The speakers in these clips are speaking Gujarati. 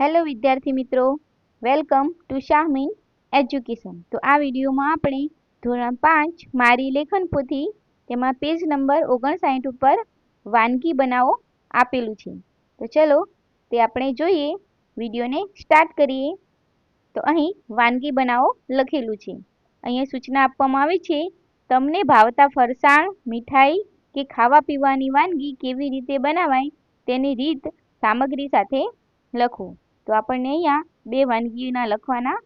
હેલો વિદ્યાર્થી મિત્રો, વેલકમ ટુ શાહમીન એજ્યુકેશન. તો આ વિડીયોમાં આપણે ધોરણ પાંચ મારી લેખન પોથી તેમાં પેજ નંબર ઓગણસાઠ ઉપર વાનગી બનાવો આપેલું છે. તો ચલો તે આપણે જોઈએ, વિડીયોને સ્ટાર્ટ કરીએ. તો અહીં વાનગી બનાવો લખેલું છે. અહીંયા સૂચના આપવામાં આવી છે, તમને ભાવતા ફરસાણ, મીઠાઈ કે ખાવા પીવાની વાનગી કેવી રીતે બનાવાય તેની રીત સામગ્રી સાથે લખો. તો આપણને અહીંયા બે વાનગીના લખવાના,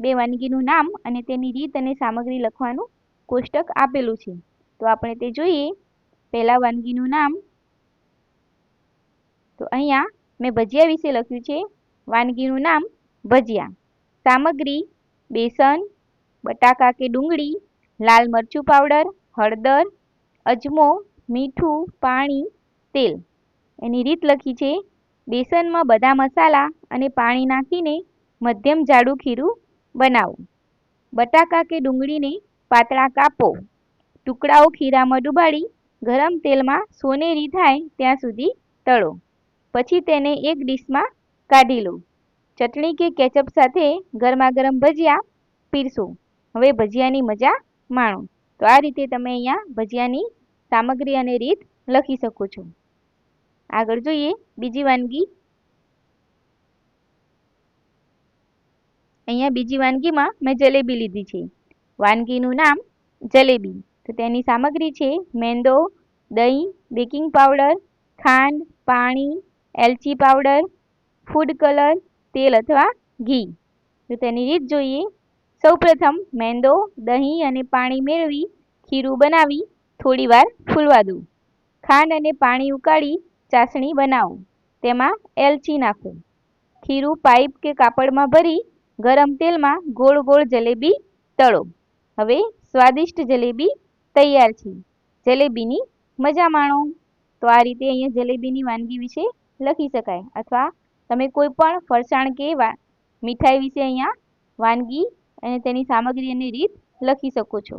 બે વાનગીનું નામ અને તેની રીત અને સામગ્રી લખવાનું કોષ્ટક આપેલું છે. તો આપણે તે જોઈએ. પહેલાં વાનગીનું નામ. તો અહીંયા મેં ભજીયા વિશે લખ્યું છે. વાનગીનું નામ ભજીયા. સામગ્રી, બેસન, બટાકા કે ડુંગળી, લાલ મરચું પાવડર, હળદર, અજમો, મીઠું, પાણી, તેલ. એની રીત લખી છે. બેસનમાં બધા મસાલા અને પાણી નાખીને મધ્યમ જાડું ખીરું બનાવો. બટાકા કે ડુંગળીને પાતળા કાપો. ટુકડાઓ ખીરામાં ડુબાડી ગરમ તેલમાં સોનેરી થાય ત્યાં સુધી તળો. પછી તેને એક ડીશમાં કાઢી લો. ચટણી કે કેચઅપ સાથે ગરમા ગરમ ભજીયા પીરસો. હવે ભજીયાની મજા માણો. તો આ રીતે તમે અહીંયા ભજીયાની સામગ્રી અને રીત લખી શકો છો. આગળ જોઈએ. બીજી વાનગી. અહીંયા બીજી વાનગીમાં મેં જલેબી લીધી છે. વાનગીનું નામ જલેબી. તો તેની સામગ્રી છે મેંદો, દહીં, બેકિંગ પાવડર, ખાંડ, પાણી, એલચી પાવડર, ફૂડ કલર, તેલ અથવા ઘી. તો તેની રીત જોઈએ. સૌપ્રથમ મેંદો, દહીં અને પાણી મેળવી ખીરું બનાવી થોડીવાર ફૂલવા દો ખાંડ અને પાણી ઉકાળી ચાસણી બનાવો. તેમાં એલચી નાખો. ખીરું પાઇપ કે કાપડમાં ભરી ગરમ તેલમાં ગોળ ગોળ જલેબી તળો. હવે સ્વાદિષ્ટ જલેબી તૈયાર છે. જલેબીની મજા માણો. તો આ રીતે અહીંયા જલેબીની વાનગી વિશે લખી શકાય. અથવા તમે કોઈ પણ ફરસાણ કે મીઠાઈ વિશે અહીંયા વાનગી અને તેની સામગ્રી અને રીત લખી શકો છો.